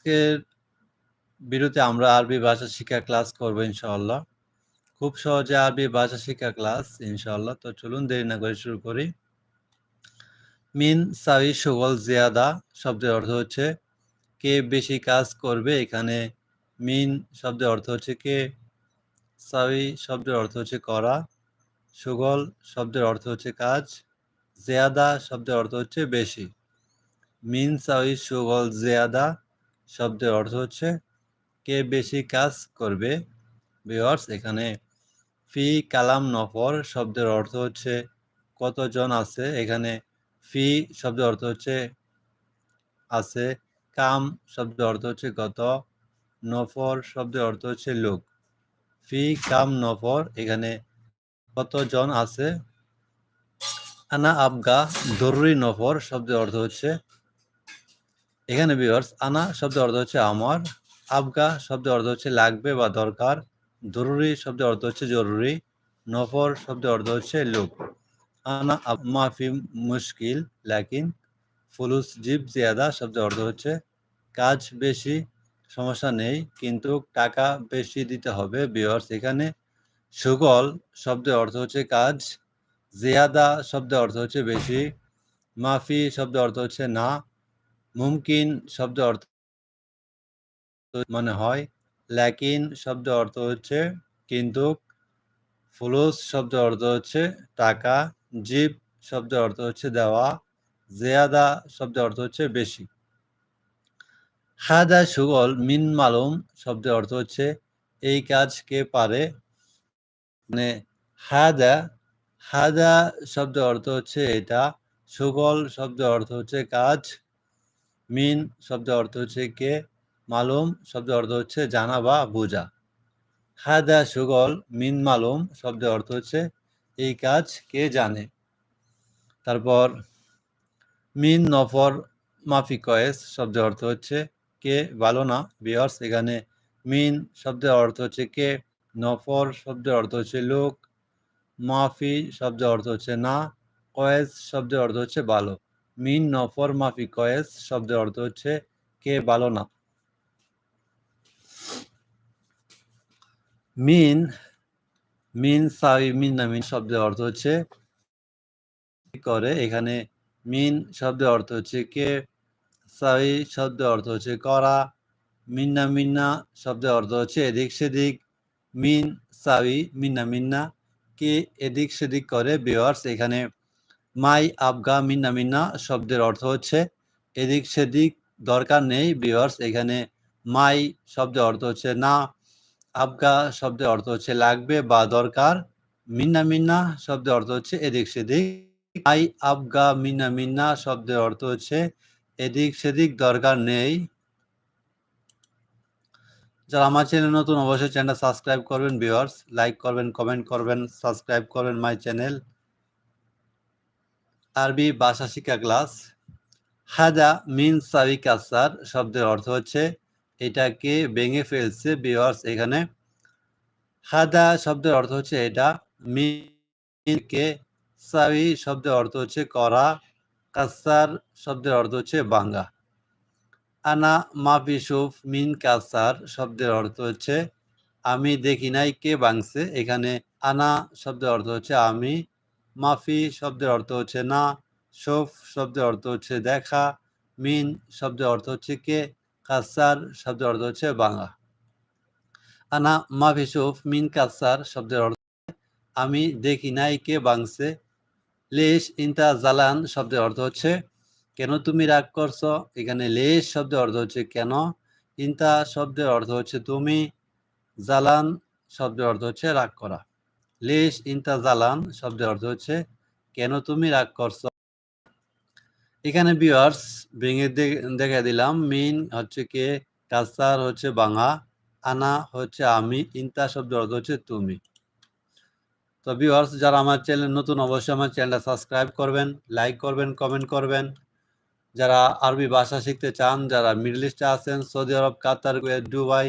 আজকের ভিডিওতে আমরা আরবি ভাষা শিক্ষা ক্লাস করব ইনশাআল্লাহ। খুব সহজে আরবি ভাষা শিক্ষা ক্লাস ইনশাআল্লাহ। তো চলুন দেরি না করে শুরু করি। মিন সাউই সুগল জিয়াদা শব্দের অর্থ হচ্ছে কে বেশি কাজ করবে। এখানে মিন শব্দের অর্থ হচ্ছে কে, সাউই শব্দের অর্থ হচ্ছে করা, সুগল শব্দের অর্থ হচ্ছে কাজ, জিয়াদা শব্দের অর্থ হচ্ছে বেশি। মিন সাউই সুগল জিয়াদা শব্দের অর্থ হচ্ছে, কে বেশি কাজ করবে? ভিওয়ার্স এখানে ফি, কালাম, নফর শব্দের অর্থ হচ্ছে, কতজন আছে? এখানে ফি শব্দের অর্থ হচ্ছে, আছে। কাম শব্দের অর্থ হচ্ছে কত নফর শব্দের অর্থ হচ্ছে লোক। ফি, কাম, নফর, এখানে কতজন আছে? আনা আবগা দরুরি নফর শব্দের অর্থ হচ্ছে এখানে ভিউয়ার্স আনা শব্দের অর্থ হচ্ছে আমার, আবগা শব্দের অর্থ হচ্ছে লাগবে বা দরকার, জরুরি শব্দের অর্থ হচ্ছে জরুরি, নফর শব্দের অর্থ হচ্ছে লোক আনা মাফি মুশকিল, লেকিন, ফুলুস, জিব, জিয়াদা শব্দের অর্থ হচ্ছে কাজ বেশি, সমস্যা নেই, কিন্তু টাকা বেশি দিতে হবে বিয়ার্স এখানে সুগল শব্দের অর্থ হচ্ছে কাজ, জিয়াদা শব্দের অর্থ হচ্ছে বেশি, মাফি শব্দের অর্থ হচ্ছে না মুমকিন শব্দ অর্থ মনে হয়, ল্যাকিন শব্দ অর্থ হচ্ছে কিন্তু ফুলুস শব্দ অর্থ হচ্ছে টাকা, জীব শব্দ অর্থ হচ্ছে দেওয়া, জেয়াদা শব্দ অর্থ হচ্ছে বেশি। হাদা সুগল মিন মালুম শব্দের অর্থ হচ্ছে এই কাজ কে পারে? মানে হাদা হাদা শব্দ অর্থ হচ্ছে এটা, সুগল শব্দ অর্থ হচ্ছে কাজ মিন শব্দ অর্থ হচ্ছে কে? মালুম শব্দ অর্থ হচ্ছে জানা বা বোঝা। হাদা সুগল মিন মালুম শব্দের অর্থ হচ্ছে এই কাজ কে জানে। তারপর মিন নফর মাফি কয়েস শব্দের অর্থ হচ্ছে কে? ভালো না, বিয়ার্স। এখানে মিন শব্দের অর্থ হচ্ছে কে? নফর শব্দের অর্থ হচ্ছে লোক। মাফি শব্দের অর্থ হচ্ছে না। কয়েস শব্দের অর্থ হচ্ছে ভালো। মিন নফর মাফি কয়েস শব্দের অর্থ হচ্ছে কে ভালো না। মিন মিন সাই, মিন না মিন শব্দের অর্থ হচ্ছে করে? এখানে মিন শব্দের অর্থ হচ্ছে কে, সাই শব্দের অর্থ হচ্ছে করা মিন্না মিন্না শব্দের অর্থ হচ্ছে এদিক সেদিক, মিন, সাই মিন্না মিন্না কে এদিক সেদিক করে বিওয়ার্স এখানে মাই আবগা মিন্না মিন্না শব্দের অর্থ হচ্ছে এদিক সেদিক দরকার নেই বিওয়ার্স এখানে মাই শব্দের অর্থ হচ্ছে না, আবগা শব্দের অর্থ হচ্ছে লাগবে বা দরকার, মিন্না মিন্না শব্দের অর্থ হচ্ছে এদিক সেদিক, মাই আবগা মিন্না মিন্না শব্দের অর্থ হচ্ছে এদিক সেদিক দরকার নেই। যারা আমার চ্যানেল নতুন, অবশ্যই চ্যানেল সাবস্ক্রাইব করবেন ভিউয়ার্স লাইক করবেন কমেন্ট করবেন সাবস্ক্রাইব করবেন মাই চ্যানেল আরবি ভাষা শিক্ষা ক্লাস। হাদা মিন সাবি কাসার শব্দের অর্থ হচ্ছে, এটাকে ভেঙে ফেলছে বিওয়ার্স এখানে। হাদা শব্দের অর্থ হচ্ছে এটা মিনকে সাবি শব্দের অর্থ হচ্ছে করা, কাসার শব্দের অর্থ হচ্ছে বাঙ্গা আনা মাফিসুফ মিন কাসার শব্দের অর্থ হচ্ছে, আমি দেখি নাই কে বাংছে এখানে আনা শব্দের অর্থ হচ্ছে আমি মাফি শব্দের অর্থ হচ্ছে না, শোফ শব্দের অর্থ হচ্ছে দেখা, মিন শব্দের অর্থ হচ্ছে কে, কাসার শব্দের অর্থ হচ্ছে বাংলা। আনা মাফিসুফ মিন কাসার শব্দের অর্থ আমি দেখি নাই কে বাংছে। লেশ ইন্তা জালান শব্দের অর্থ হচ্ছে, কেন তুমি রাগ করছ? এখানে লেশ শব্দের অর্থ হচ্ছে কেন? ইন্তা শব্দের অর্থ হচ্ছে তুমি, জালান শব্দের অর্থ হচ্ছে রাগ করা। লেশ ইন্তা জালান শব্দের অর্থ হচ্ছে, কেন তুমি রাগ করছ? এখানে বিয়ার্স ভেঙে দেখে দিলাম, মিন হচ্ছে কে? কাসার হচ্ছে বাঙা। আনা হচ্ছে আমি। ইন্তা শব্দের অর্থ হচ্ছে, তুমি। তো বিওয়ার্স যারা আমার চ্যানেল নতুন, অবশ্যই আমার চ্যানেলটা সাবস্ক্রাইব করবেন লাইক করবেন কমেন্ট করবেন। যারা আরবি ভাষা শিখতে চান, যারা মিডল ইস্টে আছেন, সৌদি আরব, কাতার দুবাই,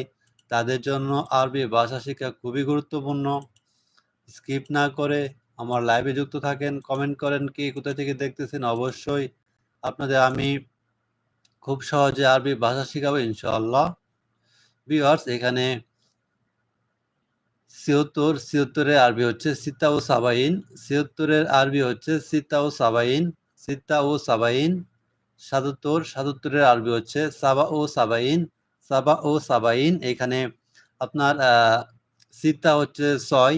তাদের জন্য আরবি ভাষা শিক্ষা খুবই গুরুত্বপূর্ণ। স্কিপ না করে আমার লাইভে যুক্ত থাকেন কমেন্ট করেন কি কোথা থেকে দেখতেছেন, অবশ্যই আপনাদের আমি খুব সহজে আরবি ভাষা শিখাবো ইনশাআল্লাহ। ভিউয়ার্স এখানে ছিয়ত্তর, ছিয়ত্তরের আরবি হচ্ছে সিতা ও সাবাইন, ছিয়ত্তরের আরবি হচ্ছে সিতা ও সাবাইন সিতা ও সাবাইন, সাতাত্তর, সাতাত্তরের আরবি হচ্ছে সাবা ও সাবাইন, সাবা ও সাবাইন, এখানে আপনার সিতা হচ্ছে ছয়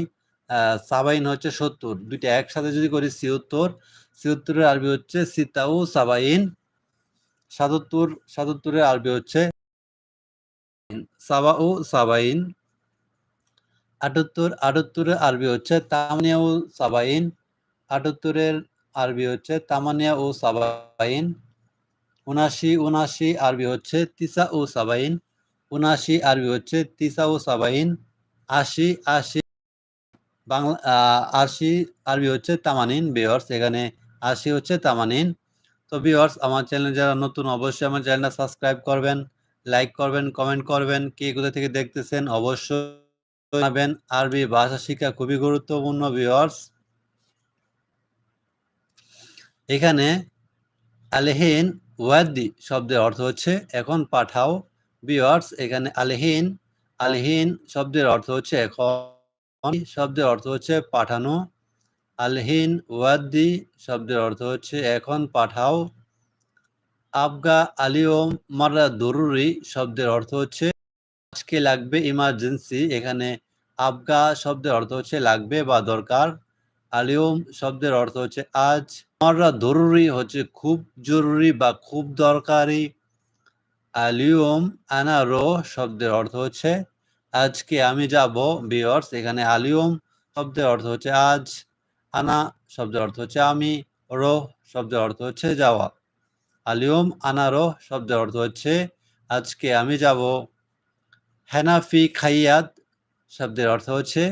সাবাইন হচ্ছে সত্তর। দুইটা একসাথে যদি করি ছিয়ত্তর, ছিয়ত্তরের আরবি হচ্ছে সিতা ও সাবাইন, সাতাত্তর, সাতাত্তরের আরবি হচ্ছে সাবা ও সাবাইন, আটাত্তর, আটাত্তরের আরবি হচ্ছে তামানিয়া ও সাবাইন, আটাত্তরের আরবি হচ্ছে তামানিয়া ও সাবাইন, উনাশি উনাশি আরবি হচ্ছে তিসা ও সাবাইন, উনাশি আরবি হচ্ছে তিসা ও সাবাইন, আশি আশি বাংলা আশি আরবি হচ্ছে তামানিন বিহর্স এখানে আশি হচ্ছে তামানিন। তো বিহর্স আমার চ্যানেল যারা নতুন, অবশ্যই আমার চ্যানেলটা সাবস্ক্রাইব করবেন, লাইক করবেন, কমেন্ট করবেন, কে কোথা থেকে দেখতেছেন অবশ্যই জানাবেন। আরবি ভাষা শিক্ষা খুবই গুরুত্বপূর্ণ বিহর্স এখানে আলহীন ওয়াদি শব্দের অর্থ হচ্ছে, এখন পাঠাও। বিয়ার্স এখানে আলহীন আলহীন শব্দের অর্থ হচ্ছে, এখন শব্দের অর্থ হচ্ছে পাঠানো। আলহীন ওয়াদি শব্দের অর্থ হচ্ছে এখন পাঠাও। আবগা আলিওম মারা দরুরি শব্দের অর্থ হচ্ছে আজকে লাগবে ইমার্জেন্সি এখানে আবগা শব্দের অর্থ হচ্ছে লাগবে বা দরকার। আলিওম শব্দের অর্থ হচ্ছে আজ। মাররা জরুরি হচ্ছে খুব জরুরি বা খুব দরকারি। আলিওম আনারো শব্দের অর্থ হচ্ছে আজকে আমি যাব বিয়র্স, এখানে আলিওম শব্দের অর্থ হচ্ছে আজ, আনা শব্দের অর্থ হচ্ছে আমি, রো শব্দের অর্থ হচ্ছে যাওয়া। আলিওম আনারো শব্দের অর্থ হচ্ছে আজকে আমি যাব। হেনাফি খাইয়াদ শব্দের অর্থ হচ্ছে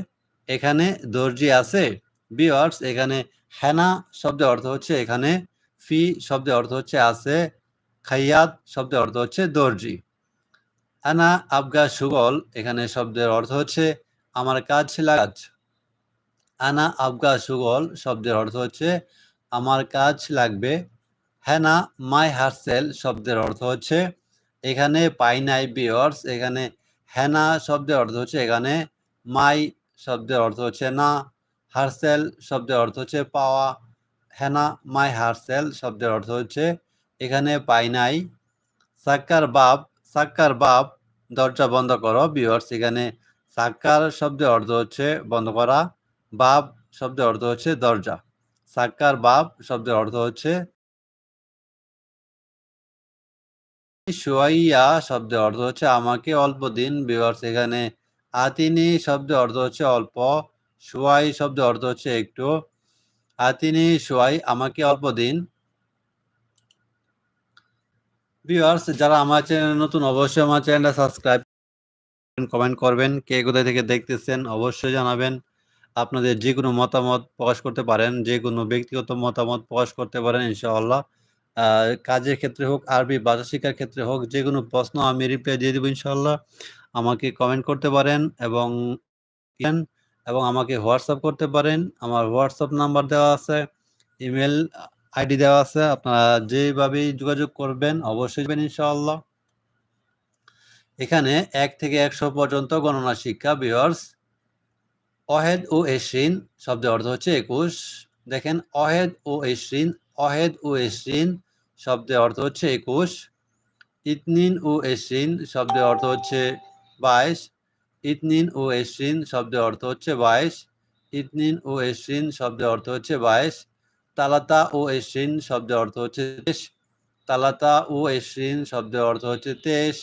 এখানে দর্জি আছে, বিয়ার্স, এখানে হেনা শব্দের অর্থ হচ্ছে এখানে, ফি শব্দের অর্থ হচ্ছে আছে খাইয়াত শব্দের অর্থ হচ্ছে দর্জি। আনা, আবগা, সুগল, এখানে শব্দের অর্থ হচ্ছে আমার কাজ কাজ। আনা, আবগা, সুগল, শব্দের অর্থ হচ্ছে আমার কাজ লাগবে। হেনা মাই হারসেল, শব্দের অর্থ হচ্ছে এখানে পাইনাই বিয়ার্স, এখানে হেনা শব্দের অর্থ হচ্ছে এখানে মাই, শব্দের অর্থ হচ্ছে না। হারসেল, শব্দের অর্থ হচ্ছে পাওয়া। হেনা মাই হারসেল, শব্দের অর্থ হচ্ছে এখানে পাই নাই সাক্কার বাপ সাক্কার বাপ, দরজা বন্ধ করো বিহর্স এখানে সাক্কার শব্দের অর্থ হচ্ছে বন্ধ করা, বাপ শব্দের অর্থ হচ্ছে দরজা। সাক্কার বাপ শব্দের অর্থ হচ্ছে সোয়াইয়া শব্দের অর্থ হচ্ছে আমাকে অল্প দিন বিহর্স এখানে আতিনি শব্দের অর্থ হচ্ছে অল্প সোয়াই শব্দের অর্থ হচ্ছে একটু, আতিনি সোয়াই আমাকে অল্প দিন ভিউয়ার্স, যারা আমার চ্যানেল নতুন, অবশ্যই আমার চ্যানেলটা সাবস্ক্রাইব কমেন্ট করবেন, কে কোথায় থেকে দেখতেছেন অবশ্যই জানাবেন। আপনাদের যে কোনো মতামত প্রকাশ করতে পারেন যে কোনো ব্যক্তিগত মতামত প্রকাশ করতে পারেন, ইনশাআল্লাহ। কাজের ক্ষেত্রে হোক, আরবি ভাষা শেখার ক্ষেত্রে হোক যে কোনো প্রশ্ন আমি রিপ্লাই দিয়ে দেবো, ইনশাআল্লাহ। আমাকে কমেন্ট করতে পারেন এবং এবং আমাকে হোয়াটসঅ্যাপ করতে পারেন। আমার হোয়াটসঅ্যাপ নাম্বার দেওয়া আছে। ইমেল আইডি দেওয়া আছে, আপনারা যেভাবেই যোগাযোগ করবেন অবশ্যই ইনশাআল্লাহ। এখানে এক থেকে একশো পর্যন্ত গণনা শিক্ষা বিয়ার্স অহেদ ও এশরিন শব্দের অর্থ হচ্ছে একুশ। দেখেন, অহেদ ও এশরিন অহেদ ও এশরিন শব্দের অর্থ হচ্ছে একুশ। ইতনিন ও এশরিন শব্দের অর্থ হচ্ছে বাইশ। ইতনিন ও এশরিন শব্দের অর্থ হচ্ছে বাইশ। ইতনিন ও এশরিন শব্দের অর্থ হচ্ছে বাইশ। তালাতা ও এশরিন শব্দের অর্থ হচ্ছে তেইশ। তালাতা ও এশরিন শব্দের অর্থ হচ্ছে তেইশ।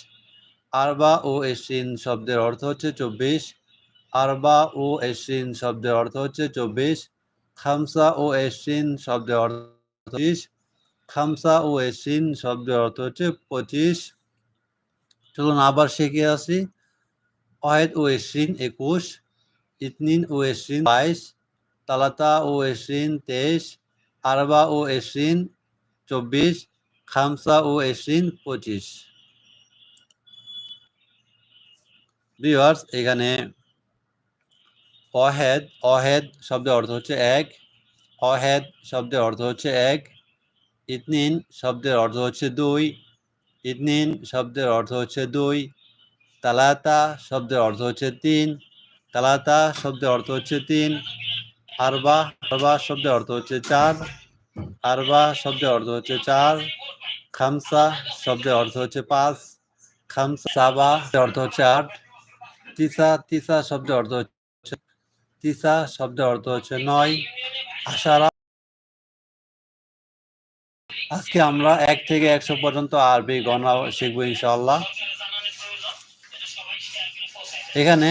আরবা ও এশরিন শব্দের অর্থ হচ্ছে চব্বিশ। আরবা ও এশরিন শব্দের অর্থ হচ্ছে চব্বিশ। খামসা ও এশরিন শব্দের অর্থ পঁচিশ। খামসা ও এশরিন শব্দের অর্থ হচ্ছে পঁচিশ। চলুন আবার শিখে আসি। অহেদ ও এশরিন একুশ, ইতনিন ও এশরিন বাইশ, তালাতা ও এশরিন তেইশ আরবা ও এশিন চব্বিশ। খামসা ও এশিন পঁচিশ। ভিউয়ার্স, এখানে অহেদ অহেদ শব্দের অর্থ হচ্ছে এক। অহেদ শব্দের অর্থ হচ্ছে এক। ইতনিন শব্দের অর্থ হচ্ছে দুই। ইদনিন শব্দের অর্থ হচ্ছে দুই। তালাতা শব্দের অর্থ হচ্ছে তিন। তালাতা শব্দের অর্থ হচ্ছে তিন। আরবা আরবা শব্দের অর্থ হচ্ছে চার আরবা শব্দের অর্থ হচ্ছে চার, খামসা শব্দের অর্থ হচ্ছে পাঁচ, খামসা সাবা অর্থ হচ্ছে আট, তিসা তিসা শব্দের অর্থ হচ্ছে তিসা শব্দের অর্থ হচ্ছে নয়, আশারা। আজকে আমরা এক থেকে একশো পর্যন্ত আরবি গণনা শিখব ইনশাআল্লাহ। এখানে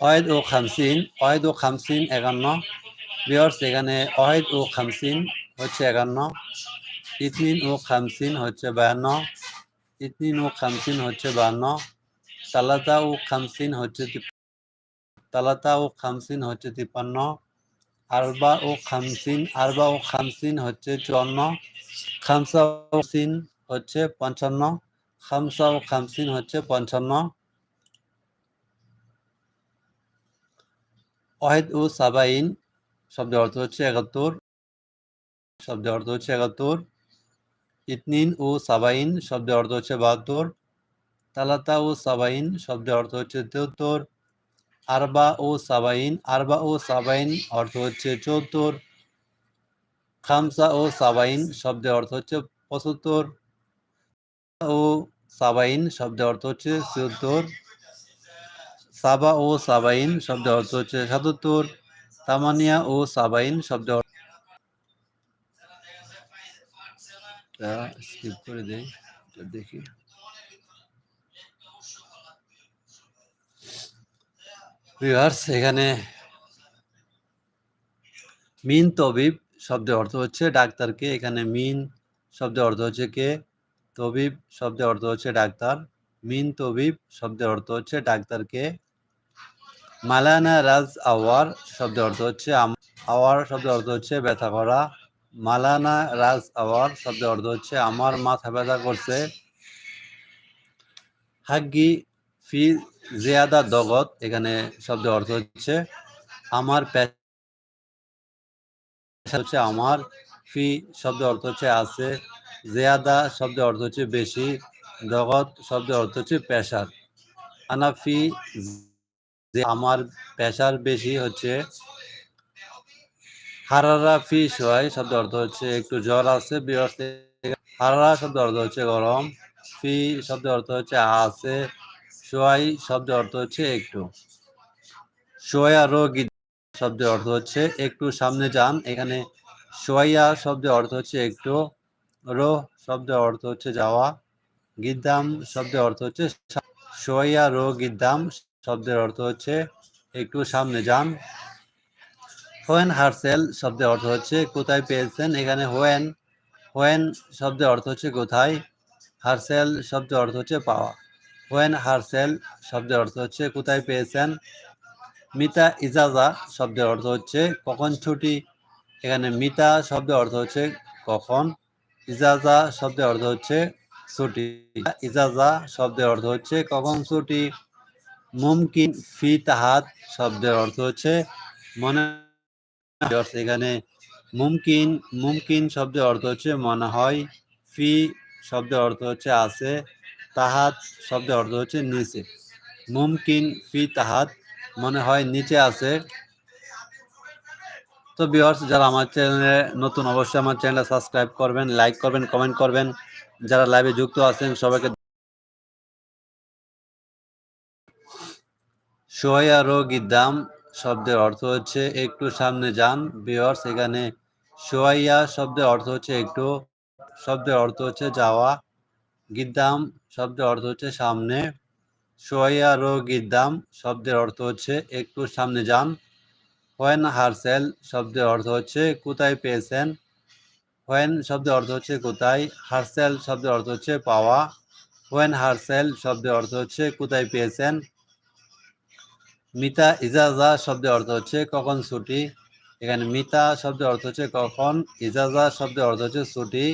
অয়েদ ও খামসিন অয়েদ ও খামসিন একান্ন। বিয়ার্স এখানে অয়েদ ও খামসিন হচ্ছে একান্ন। ইতনিন ও খামসিন হচ্ছে বায়ান্ন ইতনিন ও খামসিন হচ্ছে বায়ান্ন তালাতা ও খামসিন হচ্ছে তালাতা ও খামসিন হচ্ছে তিপ্পান্ন। আরবা ও খামসিন, আরবা ও খামসিন হচ্ছে চুয়ান্ন। খামসা ও সিন হচ্ছে পঞ্চান্ন। খামসা ও খামসিন হচ্ছে পঞ্চান্ন। ওয়াহিদ ও সাবাইন, শব্দের অর্থ হচ্ছে একাত্তর। শব্দের অর্থ হচ্ছে একাত্তর। ইতনিন ও সাবাইন, শব্দের অর্থ হচ্ছে বাহাত্তর। তালাতা ও সাবাইন, শব্দের অর্থ হচ্ছে তেহত্তর। আরবা ও সাবাইন, আরবা ও সাবাইন অর্থ হচ্ছে চৌত্তর। খামসা ও সাবাইন, শব্দের অর্থ হচ্ছে পঁচাত্তর। ও সাবাইন, শব্দের অর্থ হচ্ছে চুয়াত্তর। সাবা ও সাবাইন শব্দের অর্থ হচ্ছে সাতাত্তর, তামানিয়া ও সাবাইন শব্দ স্কিপ করে দেই দেখি। ভিউয়ার্স এখানে মিন তবিব শব্দের অর্থ হচ্ছে ডাক্তারকে, এখানে মিন শব্দের অর্থ হচ্ছে কে? তবিব শব্দের অর্থ হচ্ছে ডাক্তার। মিন তবিব শব্দের অর্থ হচ্ছে ডাক্তারকে। মালানা রাজ আওয়ার শব্দের অর্থ হচ্ছে আওয়ার শব্দের অর্থ হচ্ছে ব্যথা করা মালানা রাজ আওয়ার শব্দের অর্থ হচ্ছে আমার মাথা ব্যথা করছে। হাগ্গি ফি জিয়াদা দগত, এখানে শব্দের অর্থ হচ্ছে আমার হচ্ছে আমার, ফি শব্দের অর্থ হচ্ছে আছে। জিয়াদা শব্দের অর্থ হচ্ছে বেশি জগৎ শব্দের অর্থ হচ্ছে পেশার আনাফি যে আমার পেশার বেশি হচ্ছে হারারা ফি সোয়াই শব্দ অর্থ হচ্ছে একটু জ্বর আছে হারারা শব্দ অর্থ হচ্ছে গরম ফি শব্দ অর্থ হচ্ছে আছে, সোয়াই শব্দ অর্থ হচ্ছে একটু, সোয়া রোগী শব্দের অর্থ হচ্ছে একটু সামনে যান, এখানে সোয়াইয়া শব্দের অর্থ হচ্ছে একটু, রো শব্দের অর্থ হচ্ছে যাওয়া, গিদ্দাম শব্দের অর্থ হচ্ছে সোয়া রো গিদ্দাম শব্দের অর্থ হচ্ছে একটু সামনে যান। হোয়েন হারসেল শব্দের অর্থ হচ্ছে কোথায় পেয়েছেন? এখানে হোয়েন হোয়েন শব্দের অর্থ হচ্ছে কোথায়? হারসেল শব্দের অর্থ হচ্ছে পাওয়া। হোয়েন হারসেল শব্দের অর্থ হচ্ছে কোথায় পেয়েছেন? মিতা ইজাজা শব্দের অর্থ হচ্ছে কখন ছুটি? এখানে মিতা শব্দের অর্থ হচ্ছে কখন? ইজাজা শব্দের অর্থ হচ্ছে ছুটি। ইজাজা শব্দের অর্থ হচ্ছে কখন ছুটি? মুমকিন ফি তাহাত শব্দের অর্থ হচ্ছে মনে এখানে মুমকিন মুমকিন শব্দের অর্থ হচ্ছে মনে হয়। ফি শব্দের অর্থ হচ্ছে আছে। তাহাত শব্দের অর্থ হচ্ছে নিচে। মুমকিন ফি তাহাত মনে হয় নিচে আছে। তো বিহার্স যারা আমার চ্যানেলে নতুন, অবশ্যই আমার চ্যানেলটা সাবস্ক্রাইব করবেন লাইক করবেন কমেন্ট করবেন। যারা লাইভে যুক্ত আছেন, সবাইকে সোয়া দাম শব্দের অর্থ হচ্ছে একটু সামনে যান বিহার্স এখানে সোয়াইয়া শব্দের অর্থ হচ্ছে একটু, শব্দের অর্থ হচ্ছে যাওয়া গিদ্দাম শব্দের অর্থ হচ্ছে সামনে সোয়া রো গিদ্দাম শব্দের অর্থ হচ্ছে একটু সামনে যান, হোয়েন হারসেল শব্দের অর্থ হচ্ছে কোথায় পেয়েছেন, হোয়েন শব্দের অর্থ হচ্ছে কোথায়, হারসেল শব্দের অর্থ হচ্ছে পাওয়া, হোয়েন হারসেল শব্দের অর্থ হচ্ছে কোথায় পেয়েছেন মিতা ইজাজা শব্দের অর্থ হচ্ছে কখন ছুটি। এখানে মিতা শব্দের অর্থ হচ্ছে কখন ইজাজা শব্দের অর্থ হচ্ছে ছুটি।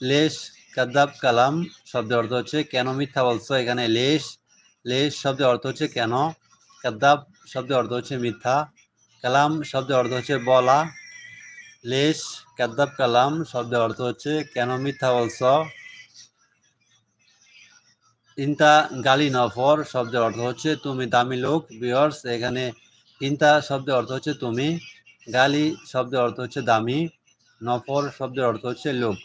লেশ কাদাব কালাম শব্দের অর্থ হচ্ছে কেন মিথ্যা বলছো? এখানে লেশ লেশ শব্দের অর্থ হচ্ছে কেন? কাদ্দাব শব্দের অর্থ হচ্ছে মিথ্যা। কালাম শব্দের অর্থ হচ্ছে বলা। লেশ, কাদ্দাব, কালাম শব্দের অর্থ হচ্ছে কেন মিথ্যা বলছ? ইন্তা গালি নফর শব্দের অর্থ হচ্ছে তুমি দামি লোক বিয়র্স এখানে ইন্তা শব্দের অর্থ হচ্ছে তুমি, গালি শব্দের অর্থ হচ্ছে দামি নফর শব্দের অর্থ হচ্ছে লোক।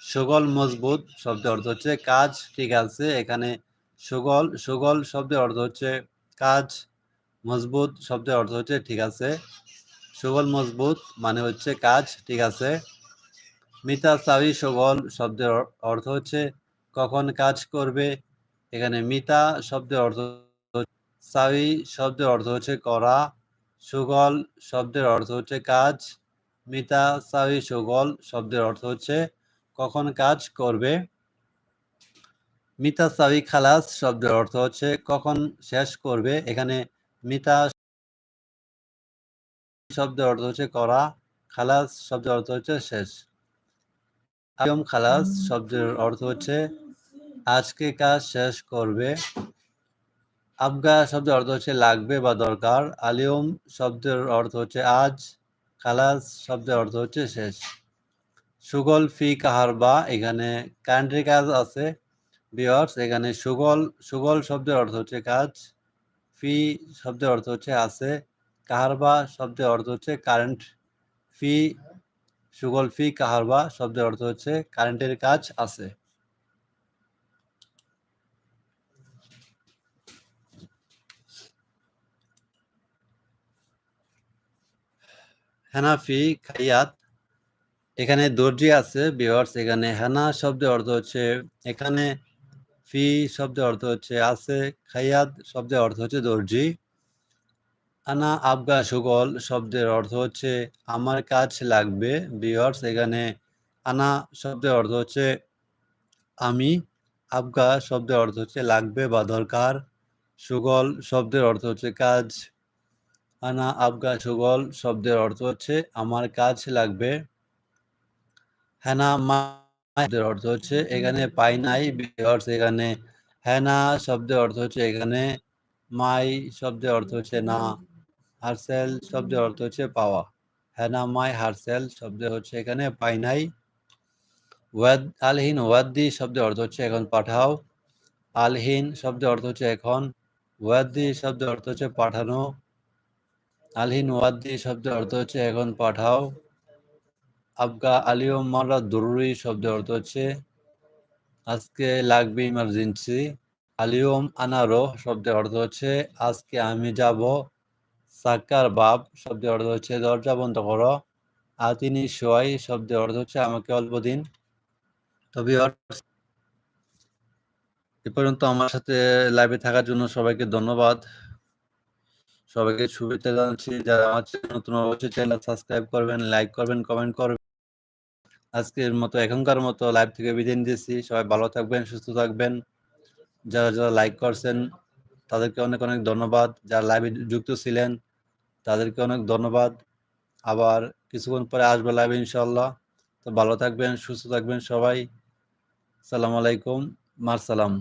সুগল মজবুত শব্দের অর্থ হচ্ছে কাজ, ঠিক আছে, এখানে সুগল সুগল শব্দের অর্থ হচ্ছে কাজ, মজবুত শব্দের অর্থ হচ্ছে ঠিক আছে, সুগল মজবুত মানে হচ্ছে কাজ, ঠিক আছে, মিতা সাবি সুগল শব্দের অর্থ হচ্ছে কখন কাজ করবে? এখানে মিতা শব্দের অর্থ সাবি শব্দের অর্থ হচ্ছে করা। সুগল শব্দের অর্থ হচ্ছে কাজ। মিতা সাবি সুগল শব্দের অর্থ হচ্ছে কখন কাজ করবে? মিতা সাবি খালাস শব্দের অর্থ হচ্ছে কখন শেষ করবে? এখানে মিতা শব্দের অর্থ হচ্ছে করা, খালাস শব্দের অর্থ হচ্ছে শেষ। আয়ম খালাস শব্দের অর্থ হচ্ছে আজকে কাজ শেষ করবে। আবগা শব্দের অর্থ হচ্ছে লাগবে বা দরকার। আলিয়ম শব্দের অর্থ হচ্ছে আজ। খালাস শব্দের অর্থ হচ্ছে শেষ। সুগল ফি কাহার বা, এখানে কান্ট্রি কাজ আছে। বিয়ার্স, এখানে সুগল সুগল শব্দের অর্থ হচ্ছে কাজ। ফি শব্দের অর্থ হচ্ছে আছে। কাহারবা শব্দের অর্থ হচ্ছে কারেন্ট। ফি, সুগল ফি কাহারবা শব্দের অর্থ হচ্ছে কারেন্টের কাজ আছে। হেনাফি খাইয়াত। এখানে দর্জি আছে বিহার্স এখানে হেনা শব্দের অর্থ হচ্ছে, এখানে ফি শব্দের অর্থ হচ্ছে আছে, খাইয়াত শব্দের অর্থ হচ্ছে দর্জি। আনা আবগা সুগল শব্দের অর্থ হচ্ছে, আমার কাজ লাগবে বিহার্স এখানে আনা শব্দের অর্থ হচ্ছে, আমি আবগা শব্দের অর্থ হচ্ছে লাগবে বা দরকার। সুগল শব্দের অর্থ হচ্ছে কাজ আনা আবগা সুগল শব্দের অর্থ হচ্ছে আমার কাজ লাগবে। হ্যানা শব্দের অর্থ হচ্ছে এখানে পাই নাই এখানে হ্যানা, শব্দের অর্থ হচ্ছে এখানে মাই, শব্দের অর্থ হচ্ছে না। হারসেল, শব্দের অর্থ হচ্ছে পাওয়া। হ্যানা, মাই, হারসেল, শব্দের হচ্ছে এখানে পাই নাই। ওয়াদ, আলহীন, ওয়াদ্দি, শব্দের অর্থ হচ্ছে এখন পাঠাও। আলহীন, শব্দের অর্থ হচ্ছে এখন। ওয়াদ্দি, শব্দের অর্থ হচ্ছে পাঠানো। আলহীন ওয়াদ্দি শব্দের অর্থ হচ্ছে, এখন পাঠাও। আবগা আলিয়ম মারা জরুরি শব্দের অর্থ হচ্ছে, আজকে লাগবে ইমার্জেন্সি আলিয়ম আনারো শব্দের অর্থ হচ্ছে, আজকে আমি যাব। সাক্কার বাপ শব্দের অর্থ হচ্ছে, দরজা বন্ধ করো। আতিনি সোয়াই শব্দের অর্থ হচ্ছে, আমাকে অল্প দিন। তবে এ পর্যন্ত আমার সাথে লাইভে থাকার জন্য সবাইকে ধন্যবাদ। সবাইকে শুভেচ্ছা জানাচ্ছি। যারা আমার নতুন অবশ্যই চ্যানেল সাবস্ক্রাইব করবেন, লাইক করবেন, কমেন্ট করবেন। আজকের মতো এখনকার মতো লাইভ থেকে বিদায় দিয়েছি সবাই ভালো থাকবেন, সুস্থ থাকবেন। যারা যারা লাইক করছেন, তাদেরকে অনেক অনেক ধন্যবাদ। যারা লাইভে যুক্ত ছিলেন, তাদেরকে অনেক ধন্যবাদ। আবার কিছুক্ষণ পরে আসবে লাইভে ইনশাল্লাহ তো ভালো থাকবেন, সুস্থ থাকবেন সবাই। সালাম আলাইকুম, মার সালাম।